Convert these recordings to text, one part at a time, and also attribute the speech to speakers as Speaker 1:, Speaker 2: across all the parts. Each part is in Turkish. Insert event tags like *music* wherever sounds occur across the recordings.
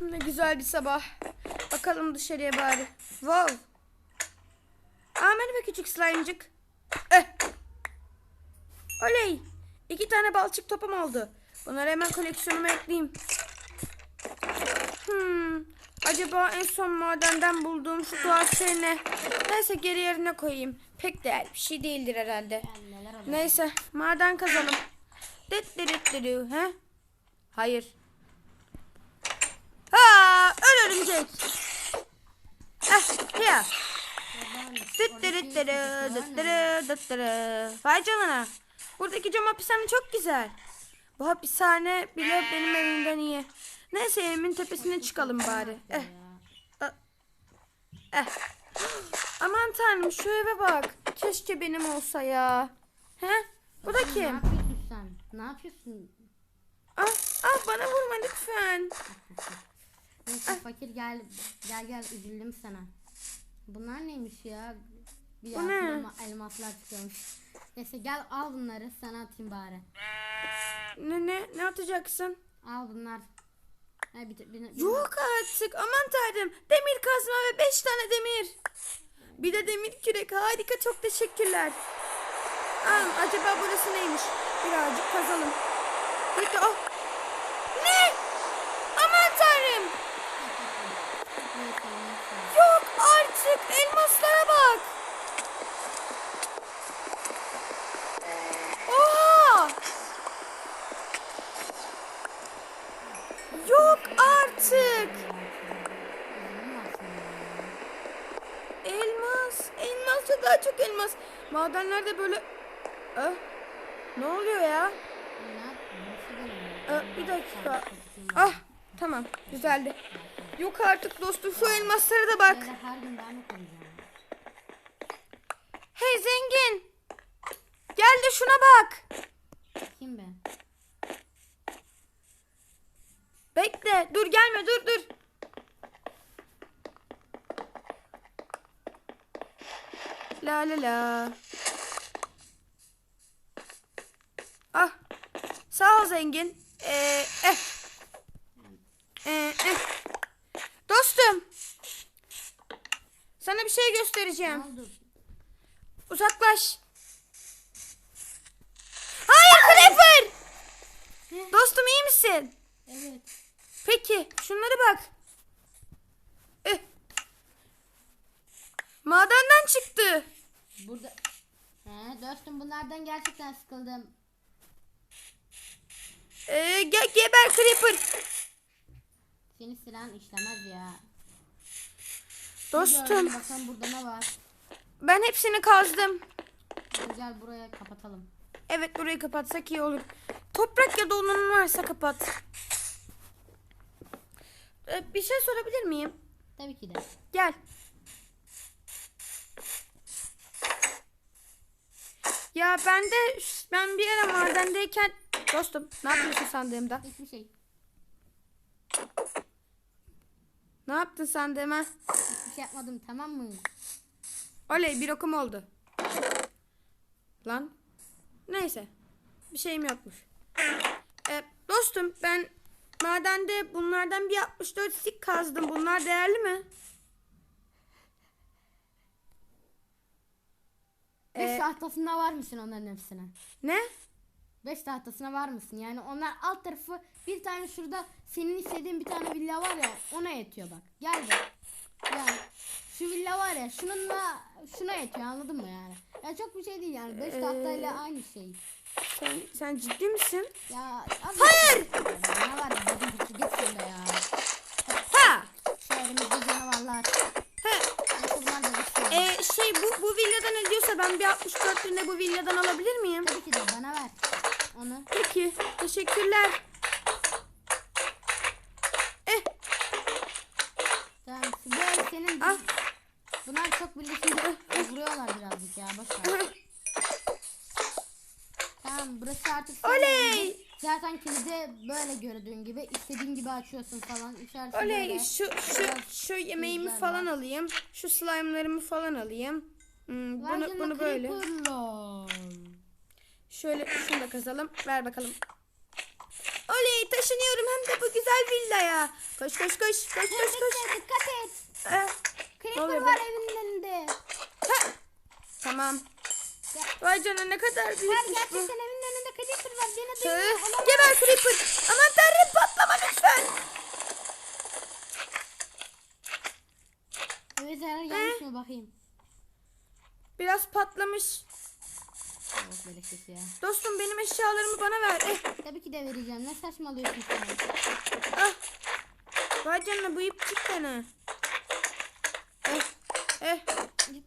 Speaker 1: Ne güzel bir sabah. Bakalım dışarıya bari. Wow. Aa merhaba küçük slime'cık. Eh. Oley. İki tane balçık topum oldu. Bunları hemen koleksiyonuma ekleyeyim. Hmm. Acaba en son madenden bulduğum şu tuhaf şey ne? Neyse geri yerine koyayım. Pek değerli bir şey değildir herhalde. Neyse maden kazalım. Dit dit dit dit, he? Hayır. Ha, öl örümcek. Heh, ya. Dit dit dit. Vay canına. Buradaki cam hapishane çok güzel. Bu hapishane bile benim evimden iyi. Neyse evimin tepesine çıkalım bari. Eh, eh. Aman tanrım şu eve bak. Keşke benim olsa ya. He? Bu da
Speaker 2: Ne
Speaker 1: kim?
Speaker 2: yapıyorsun sen? Ne yapıyorsun?
Speaker 1: Ah, ah bana vurma lütfen.
Speaker 2: Neyse fakir gel gel gel üzüldüm sana. Bunlar neymiş ya? Bir
Speaker 1: Bu ne?
Speaker 2: elmaslar çıkıyormuş. Neyse gel al bunları sana atayım bari.
Speaker 1: Ne ne ne atacaksın?
Speaker 2: Al bunlar. Ha, bir, bir, bir,
Speaker 1: Yok artık. Aman tanrım. Demir kazma ve beş tane demir. Bir de demir kürek. Harika çok teşekkürler. Aa, acaba burası neymiş? Birazcık kazalım. Peki oh. Ne? Aman tanrım.
Speaker 2: Neyse, neyse.
Speaker 1: Yok artık. Elmaslara bak. Oha. Yok artık.
Speaker 2: Ya.
Speaker 1: Elmas. Elmas ve daha çok elmas. Madenlerde böyle... Ah, ne oluyor ya? Ah, bir dakika. Ah tamam güzeldi. Yok artık dostum şu elmaslara da bak.
Speaker 2: Böyle her gün ben mi koyacağım?
Speaker 1: Hey zengin. Gel de şuna bak.
Speaker 2: Kim be?
Speaker 1: Bekle dur gelme dur dur. La la la. Ah. Sağ ol zengin. Ee, eh. Ee, eh. Dostum. Sana bir şey göstereceğim. Uzaklaş. Hayır Creeper.
Speaker 2: Ne?
Speaker 1: Dostum iyi misin?
Speaker 2: Evet.
Speaker 1: Peki şunlara bak. Eh. Madenden çıktı.
Speaker 2: Burada... He dostum bunlardan gerçekten sıkıldım.
Speaker 1: Ee, ge geber Creeper.
Speaker 2: Seni silahın işlemez ya.
Speaker 1: Dostum
Speaker 2: Bakalım burada ne var.
Speaker 1: ben hepsini kazdım.
Speaker 2: Gel buraya kapatalım.
Speaker 1: Evet burayı kapatsak iyi olur. Toprak ya da unun varsa kapat. Ee, bir şey sorabilir miyim?
Speaker 2: Tabii ki de.
Speaker 1: Gel. Ya ben de ben bir ara madendeyken dostum ne yapıyorsun sandığımda?
Speaker 2: Hiçbir şey.
Speaker 1: Ne yaptın sandığıma?
Speaker 2: Şey yapmadım tamam mı?
Speaker 1: Oley bir okum oldu. Lan. Neyse. Bir şeyim yokmuş. Ee, dostum ben madende bunlardan bir 64 sik kazdım. Bunlar değerli mi?
Speaker 2: Beş
Speaker 1: Ee,
Speaker 2: tahtasında var mısın onların hepsine?
Speaker 1: ne?
Speaker 2: Beş tahtasına var mısın? Yani onlar alt tarafı bir tane şurada senin istediğin bir tane villa var ya ona yetiyor bak. Gel de. Yani var ya şununla şuna yetiyor anladın mı yani? Ya çok bir şey değil yani. Beş tahtayla aynı şey.
Speaker 1: Sen, sen ciddi misin?
Speaker 2: Ya
Speaker 1: Hayır!
Speaker 2: Ne var ya küçük git şurada ya.
Speaker 1: Ha!
Speaker 2: Şu elimizde canavarlar. Düşüyor.
Speaker 1: Ee, şey bu, bu villadan ediyorsa ben bir 64 günde bu villadan alabilir miyim?
Speaker 2: Tabii ki de bana ver. Onu.
Speaker 1: Peki. Teşekkürler. Eh.
Speaker 2: Tamam. Bu ev senin.
Speaker 1: Ah.
Speaker 2: Bunlar çok birleşince vuruyorlar birazcık ya. Boş ver. Tamam burası artık
Speaker 1: Oley!
Speaker 2: Zaten kilidi böyle gördüğün gibi istediğin gibi açıyorsun falan. İçerisi
Speaker 1: Oley
Speaker 2: böyle.
Speaker 1: şu şu şu yemeğimi
Speaker 2: Güzel
Speaker 1: falan
Speaker 2: var.
Speaker 1: alayım. Şu slime'larımı falan alayım. Hmm, bunu
Speaker 2: canına
Speaker 1: bunu böyle.
Speaker 2: creeperlar.
Speaker 1: Şöyle şunu da kazalım. Ver bakalım. Oley taşınıyorum hem de bu güzel villaya. Koş koş koş koş koş koş.
Speaker 2: Bekle, dikkat et.
Speaker 1: Eh,
Speaker 2: Creeper
Speaker 1: oluyor
Speaker 2: var
Speaker 1: be? Ha. Tamam.
Speaker 2: Ya,
Speaker 1: Vay canına ne kadar büyükmüş bu.
Speaker 2: gerçekten evinin önünde Creeper var. Beni duyuyor.
Speaker 1: Geber Creeper. Aman tanrım patlama lütfen.
Speaker 2: Eve zarar gelmiş mi bakayım.
Speaker 1: Biraz patlamış.
Speaker 2: Oh bereketi ya.
Speaker 1: Dostum benim eşyalarımı bana ver. Eh,
Speaker 2: Tabii ki de vereceğim. Ne saçmalıyorsun sen?
Speaker 1: ah. Vay canına bu ip cidden ha. Eh, eh.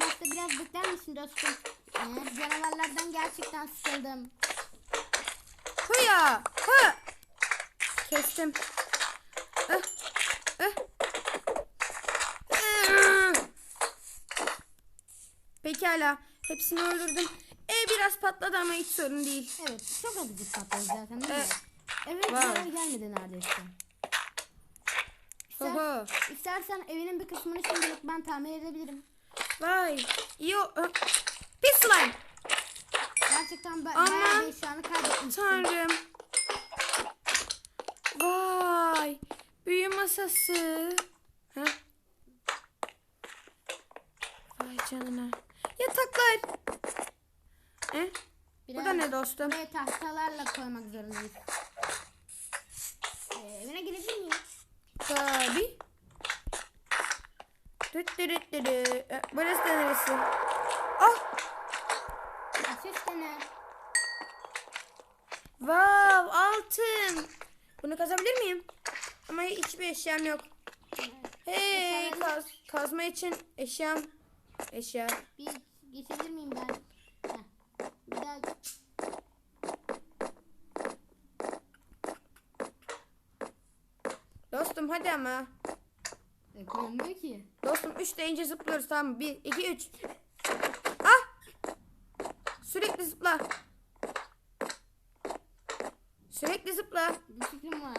Speaker 2: Başta biraz bekler misin dostum? Ee, canavarlardan gerçekten sıkıldım.
Speaker 1: Hıya. Hı. Kestim. Eh, eh. Eh. Pekala. Hepsini öldürdüm. E biraz patladı ama hiç sorun değil.
Speaker 2: Evet çok azıcık patladı zaten değil mi?
Speaker 1: Evet.
Speaker 2: Evet
Speaker 1: Wow.
Speaker 2: gelmedi neredeyse. İster,
Speaker 1: Oho.
Speaker 2: istersen evinin bir kısmını şimdilik ben tamir edebilirim.
Speaker 1: Vay. İyi o. Pis slime.
Speaker 2: Gerçekten ben
Speaker 1: Ama-
Speaker 2: bayağı bir eşyanı kaybetmişsin.
Speaker 1: Tanrım. Vay. Büyü masası. Ha? Vay canına. Yataklar. E? Bu da ne dostum?
Speaker 2: Buraya tahtalarla koymak zorundayız. Ee, evine girebilir miyim?
Speaker 1: Tabi. Düt dürüt dürü. E, Burası da neresi? Ah.
Speaker 2: Ses ne?
Speaker 1: Vav altın. Bunu kazabilir miyim? Ama hiçbir eşyam yok. Hey kaz, kazma için eşyam. Eşya.
Speaker 2: Bir geçebilir miyim ben? Heh. Bir daha
Speaker 1: Dostum hadi ama.
Speaker 2: koyulmuyor ki.
Speaker 1: Dostum 3 deyince zıplıyoruz tamam mı? 1, 2, 3. Ah! Sürekli zıpla. Sürekli zıpla.
Speaker 2: Bir fikrim var.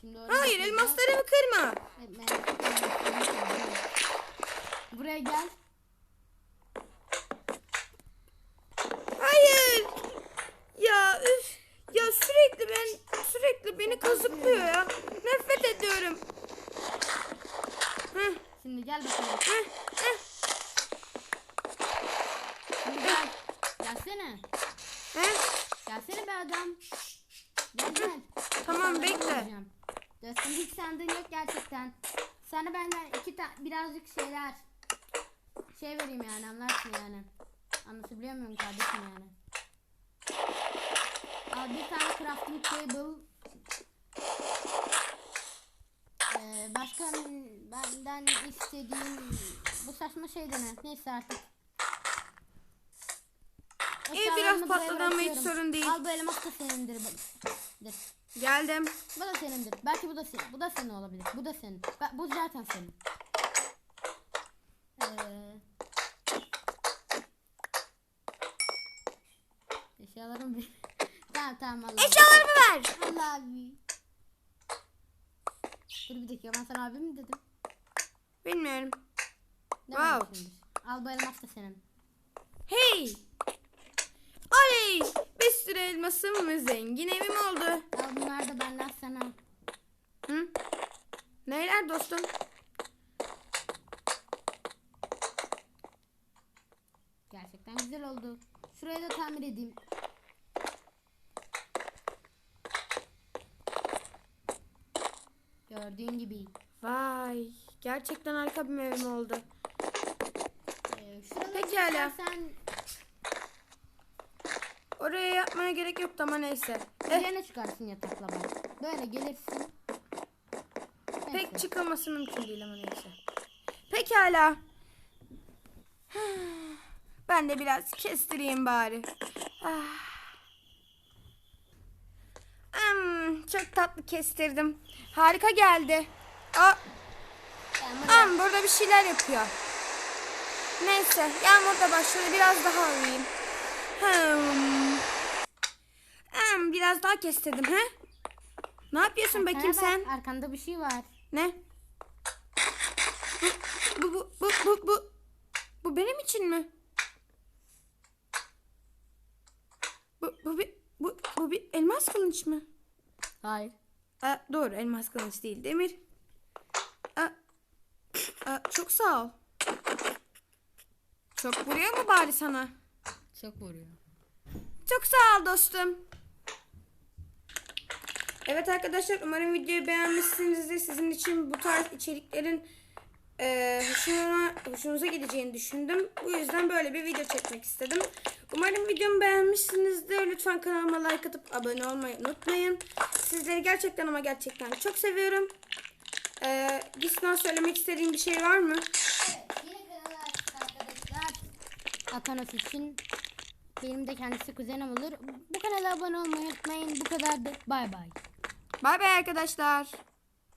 Speaker 2: Şimdi oraya
Speaker 1: Hayır
Speaker 2: koyacağız.
Speaker 1: elmaslarımı kırma.
Speaker 2: Ben- Buraya gel.
Speaker 1: Hayır. Ya üf. Ya sürekli ben kazıklıyor ya. Nefret ediyorum.
Speaker 2: Şimdi gel bakalım.
Speaker 1: hı, hı,
Speaker 2: Şimdi gel. Gelsene.
Speaker 1: hı.
Speaker 2: Gelsene be adam. Gel gel.
Speaker 1: Tamam, bekle.
Speaker 2: Dostum hiç sandığın yok gerçekten. Sana benden iki ta birazcık şeyler şey vereyim yani anlarsın yani. Anlatabiliyor muyum kardeşim yani? Al bir tane crafting table. Ee, başka benden istediğin bu saçma şey de ne? Neyse artık.
Speaker 1: İyi, biraz patladı ama hiç sorun değil.
Speaker 2: Al bu elmas da senindir.
Speaker 1: Geldim.
Speaker 2: Bu da senindir. Belki bu da senin. Bu da senin olabilir. Bu da senin. Ba- bu zaten senin. Ee, eşyalarım bir. *laughs* tamam tamam Allah.
Speaker 1: Eşyalarımı ver.
Speaker 2: Allah abi. Dur bir dakika ben sana abi mi dedim?
Speaker 1: Bilmiyorum.
Speaker 2: Ne
Speaker 1: Wow.
Speaker 2: Al bu elmas da senin.
Speaker 1: Hey. Oley. Bir sürü elmasım ve zengin evim oldu.
Speaker 2: Al bunlar da benden sana.
Speaker 1: Hı? Neyler dostum?
Speaker 2: Gerçekten güzel oldu. Şurayı da tamir edeyim. Gördüğün gibi.
Speaker 1: Vay. Gerçekten harika bir evim oldu.
Speaker 2: Ee,
Speaker 1: Pekala.
Speaker 2: istersen
Speaker 1: Oraya yapmaya gerek yoktu ama neyse. Eh,
Speaker 2: üzerine çıkarsın yatakla bak. Böyle gelirsin.
Speaker 1: pek
Speaker 2: Neyse.
Speaker 1: çıkılması mümkün değil ama neyse. Pekala. *sighs* Ben de biraz kestireyim bari. Ah. Hmm, çok tatlı kestirdim. Harika geldi. Aa, Am burada bir şeyler yapıyor. Neyse yağmur da başladı biraz daha uyuyayım. Hmm. Am, biraz daha kestirdim he? Ne yapıyorsun bakayım
Speaker 2: Arkana
Speaker 1: sen?
Speaker 2: bak, Arkanda bir şey var.
Speaker 1: Ne? Bu bu bu bu bu bu benim için mi? Bu, bu, bir, bu, bu bir elmas kılıç mı?
Speaker 2: Hayır.
Speaker 1: Aa, doğru elmas kılıç değil Demir. Aa, aa, çok sağ ol. Çok vuruyor mu bari sana?
Speaker 2: Çok vuruyor.
Speaker 1: Çok sağ ol dostum. Evet arkadaşlar umarım videoyu beğenmişsinizdir. Sizin için bu tarz içeriklerin e, hoşuna, hoşunuza gideceğini düşündüm. Bu yüzden böyle bir video çekmek istedim. Umarım videomu beğenmişsinizdir. Lütfen kanalıma like atıp abone olmayı unutmayın. Sizleri gerçekten ama gerçekten çok seviyorum. E, Gisna söylemek istediğin bir şey var mı?
Speaker 2: Atanas için benim de kendisi kuzenim olur. Bu kanala abone olmayı unutmayın. Bu kadardı. Bay bay.
Speaker 1: Bay bay arkadaşlar.